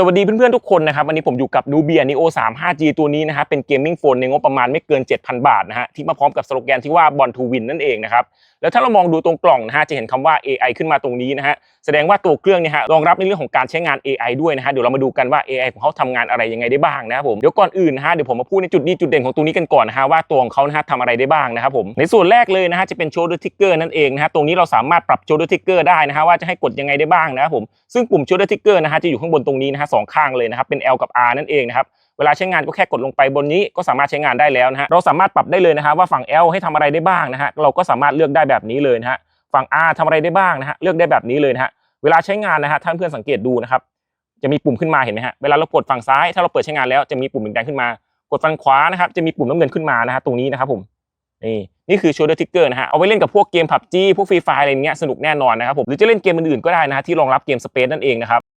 สวัสดีเพื่อนๆทุกคนนะครับวันนี้ผมอยู่กับนูเบียนิโอ 3 5G ตัวนี้นะครับเป็นเกมมิ่งโฟนในงบประมาณไม่เกิน 7,000 บาทนะฮะที่มาพร้อมกับสโลแกนที่ว่า Born to Win นั่นเองนะครับแล้วถ้าเรามองดูตรงกล่องนะฮะจะเห็นคำว่า AI ขึ้นมาตรงนี้นะฮะ แสดงว่าตัวเครื่องเนี่ยฮะรองรับในเรื่องของการใช้งาน AI ด้วยนะฮะเดี๋ยวเรามาดูกันว่า AI ของเขาทำงานอะไรยังไงได้บ้างนะครับผมเดี๋ยวก่อนอื่นนะฮะเดี๋ยวผมมาพูดในจุดดีจุดเด่นของตรงนี้กันก่อนนะฮะว่าตัวของเขานะฮะทำอะไรได้บ้างนะครับผมในส่วนแรกเลยนะฮะจะเป็น shoulder trigger นั่นเองนะฮะตรงนี้เราสามารถปรับ shoulder trigger ได้นะฮะว่าจะให้กดยังไงได้บ้างนะครับผมซึ่งปุ่ม shoulder trigger นะฮะจะอยู่ข้างบนตรงนี้นะฮะสองข้างเลยนะครับเป็น L กับ R นั่นเองนะครับเวลาใช้งานก็แค่กดลงไปบนนี้ก็สามารถใช้งานได้แล้วนะฮะเราสามารถปรับได้เลยนะฮะว่าฝั่ง L ให้ทำอะไรได้บ้างนะฮะเราก็สามารถเลือกได้แบบนี้เลยนะฮะฝั่ง R ทำอะไรได้บ้างนะฮะเลือกได้แบบนี้เลยนะฮะ เวลาใช้งานนะฮะท่านเพื่อนสังเกตดูนะครับ จะมีปุ่มขึ้นมาเห็นไหมฮะเวลาเรากดฝั่งซ้ายถ้าเราเปิดใช้งานแล้วจะมีปุ่มแดงขึ้นมา กดฝั่งขวานะครับจะมีปุ่มน้ำเงินขึ้นมานะฮะตรงนี้นะครับผมนี่นี่คือ shoulder trigger นะฮะเอาไว้เล่นกับพวกเกมผับจี้พวกฟรีไฟอะไรเงี้ยสนุกแน่นอนนะครับผมหรือจะเล่นเกมอื่นๆก็ได้นะฮะที่รองรับเกมสเปซนั่นเองนะครับ